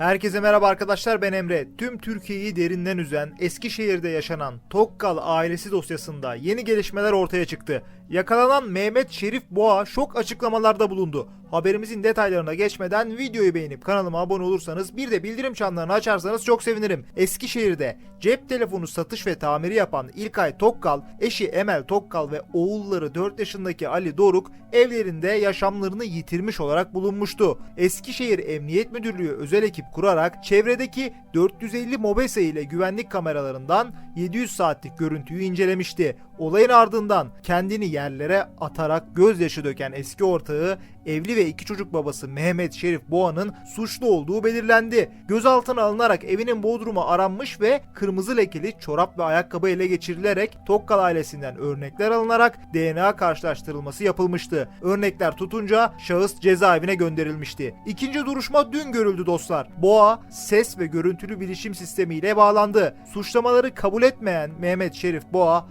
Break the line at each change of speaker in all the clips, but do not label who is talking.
Herkese merhaba arkadaşlar ben Emre. Tüm Türkiye'yi derinden üzen Eskişehir'de yaşanan Tokkal ailesi dosyasında yeni gelişmeler ortaya çıktı. Yakalanan Mehmet Şerif Boğa şok açıklamalarda bulundu. Haberimizin detaylarına geçmeden videoyu beğenip kanalıma abone olursanız bir de bildirim çanlarını açarsanız çok sevinirim. Eskişehir'de cep telefonu satış ve tamiri yapan İlkay Tokkal, eşi Emel Tokkal ve oğulları 4 yaşındaki Ali Doruk evlerinde yaşamlarını yitirmiş olarak bulunmuştu. Eskişehir Emniyet Müdürlüğü özel ekip kurarak çevredeki 450 mobese ile güvenlik kameralarından 700 saatlik görüntüyü incelemişti. Olayın ardından kendini yerlere atarak gözyaşı döken eski ortağı evli ve iki çocuk babası Mehmet Şerif Boğa'nın suçlu olduğu belirlendi. Gözaltına alınarak evinin bodrumu aranmış ve kırmızı lekeli çorap ve ayakkabı ele geçirilerek Tokkal ailesinden örnekler alınarak DNA karşılaştırılması yapılmıştı. Örnekler tutunca şahıs cezaevine gönderilmişti. İkinci duruşma dün görüldü dostlar. Boğa ses ve görüntülü bilişim sistemiyle bağlandı. Suçlamaları kabul etmeyen Mehmet Şerif Boğa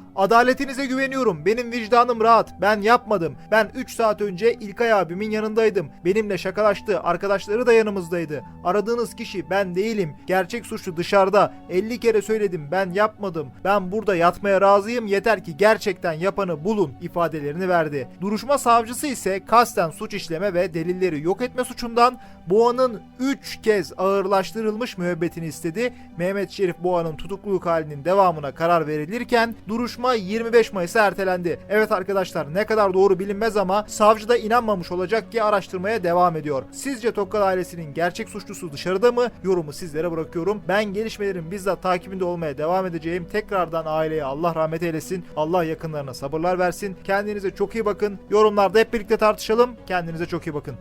Adaletinize güveniyorum. Benim vicdanım rahat. Ben yapmadım. Ben 3 saat önce İlkay abimin yanındaydım. Benimle şakalaştı. Arkadaşları da yanımızdaydı. Aradığınız kişi ben değilim. Gerçek suçlu dışarıda. 50 kere söyledim. Ben yapmadım. Ben burada yatmaya razıyım. Yeter ki gerçekten yapanı bulun ifadelerini verdi. Duruşma savcısı ise kasten suç işleme ve delilleri yok etme suçundan Boğa'nın 3 kez ağırlaştırılmış müebbetini istedi. Mehmet Şerif Boğa'nın tutukluluk halinin devamına karar verilirken duruşma 25 Mayıs'a ertelendi. Evet arkadaşlar ne kadar doğru bilinmez ama savcı da inanmamış olacak ki araştırmaya devam ediyor. Sizce Tokkal ailesinin gerçek suçlusu dışarıda mı? Yorumu sizlere bırakıyorum. Ben gelişmelerin bizzat takibinde olmaya devam edeceğim. Tekrardan aileye Allah rahmet eylesin. Allah yakınlarına sabırlar versin. Kendinize çok iyi bakın. Yorumlarda hep birlikte tartışalım. Kendinize çok iyi bakın.